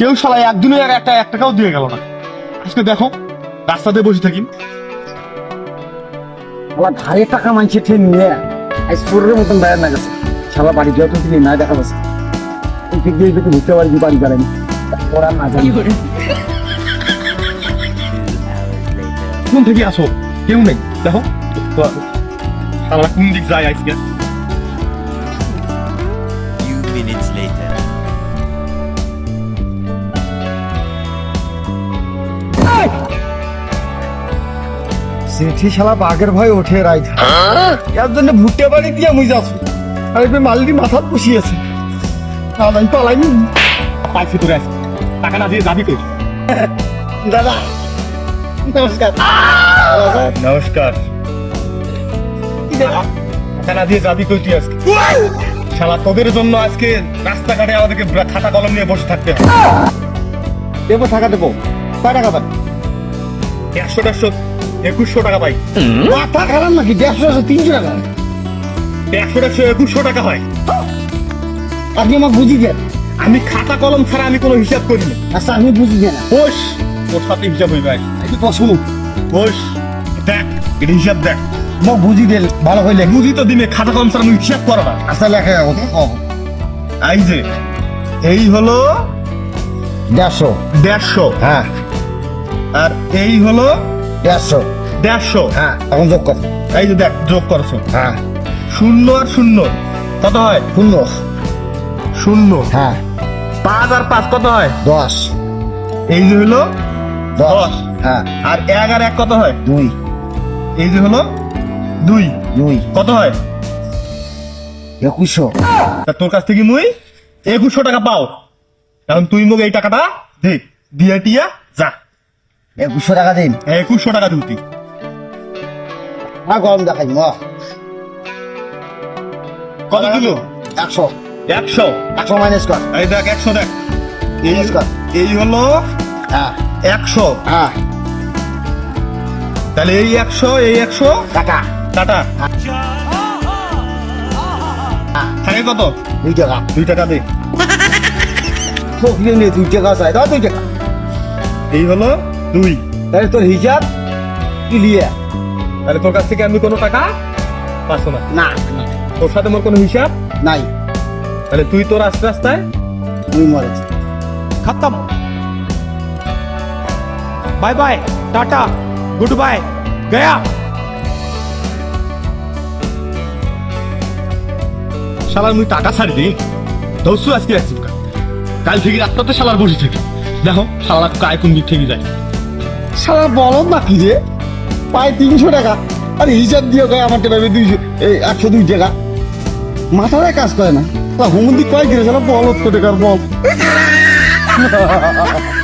কেউ শালা একদিনও আর একটা এক টাকাও দিয়ে গেল না। আজকে দেখো রাস্তাতে বসে থাকি। আমার ঘাড়ে টাকা মানছে ঠে নিয়ে আজ মতন বেড়ান না গেছে। শালা বাড়ি যত দিকে না দেখা যাচ্ছে এই দিক দিয়ে ঘুরতে পারি বাড়ি বেড়ানি ওরা না জানি। কোন থেকে আসো? কেউ নেই। দেখো কোন দিক যায় আজকে? Few minutes later. সেঠি শালা বাঘের ভয় ওঠে রাইত। এর জন্য ভুট্টে বাড়ি দিয়ে মুই যাচ্ছি। আর এই মালটি মাথাত বসিয়েছে আমি পালাইনি। পাইছি তোরে আজকে। টাকা না দিয়ে যাবি কই? দাদা নমস্কার। নমস্কার। টাকা না দিয়ে যাবি কই তুই আজকে? শালা তোদের জন্য আজকে রাস্তাঘাটে আমাদেরকে খাতা কলম নিয়ে বসে থাকতে হবে। দেবো টাকা দেবো। কয় টাকা পাই একশো দেড়শো। একুশশো টাকা পাই মাথা খারাপ নাকি? দেড়শো আছে তিনশো টাকা। একশো একুশশো টাকা হয়। আপনি আমাকে বুঝি দেন। আমি খাতা কলম ছাড়া আমি কোনো হিসাব করি না। আচ্ছা আমি বুঝি দেন। বস তোর সাথে হিসাব হইবে আজ। একটু পশু বস দেখ এটা হিসাব দেখ। মোক বুঝি দেন ভালো হইলে। বুঝি তো দিনে খাতা কলম ছাড়া আমি হিসাব করো না। আচ্ছা লেখা ওকে এই যে এই হলো দেড়শো। দেড়শো। হ্যাঁ। আর এই হলো দেড়শো। দেড়শো? হ্যাঁ এখন যোগ কর। এই যে দেখ যোগ করছ হ্যাঁ। শূন্য আর শূন্য কত হয়? শূন্য। শূন্য। হ্যাঁ। পাঁচ আর পাঁচ কত হয়? দশ। এই যে হলো দশ। হ্যাঁ। আর এক আর এক কত হয়? দুই। এই যে হলো দুই। দুই। কত হয়? একুশশো। তা তোর কাছ থেকে মুই একুশশো টাকা পাও। এখন তুই মোক এই টাকাটা দে দিয়ে টিয়া একুশশো টাকা দিন। একুশশো টাকা দিবি না গরম দেখাই ম। কত কিলো? একশো। একশো? একশো মাইনাস কর। এই দেখ একশো দেখ। এই কর। এই হলো হ্যাঁ। একশো। হ্যাঁ। তাহলে এই একশো এই একশো? টাকা টাটা। থাকে কত? দুই টাকা। দুই টাকা দে। দুই টাকা চাই দাও দুই টাকা। এই হলো দুই। তাহলে তোর হিসাব ক্লিয়ার তাহলে তোর কাছ থেকে আমি কোনো টাকা পাচ্ছ না। না তোর সাথে মোর কোনো হিসাব নাই। তাহলে তুই তোর আস্তে আস্তে তুই মরেছি খতম। Bye bye tata good bye Gaya. শালার মুই টাকা ছাড়ি দিই দৌসু আজকে রাখছি। কাল থেকে রাতটা তো শালার বসে থাকি। দেখো শালার কায় কোন দিক থেকে যায়। সারা বলদ না কি রে? পায় তিনশো টাকা। আর হিসাব দিয়ে কয় আমার টেপাবে দুইশো, এই একশো দুই টাকা। মাথায় কাজ করে না। হুমন্দি কয় কিনে সারা বলদ কোটে কার বল।